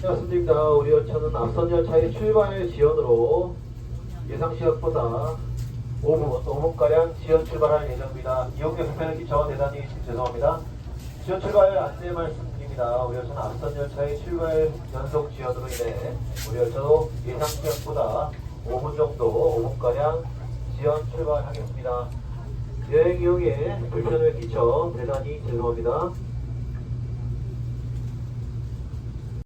네, 말씀드립니다. 우리 열차는 앞선 열차의 출발 지연으로 예상 시각보다 5분, 5분가량 지연 출발할 예정입니다. 이용객 불편을 끼쳐 대단히 죄송합니다. 지연 출발 안내 말씀드립니다. 우리 열차는 앞선 열차의 출발 연속 지연으로 인해 우리 열차도 예상 시각보다 5분 정도, 5분가량 지연 출발하겠습니다. 여행 이용에 불편을 끼쳐 대단히 죄송합니다.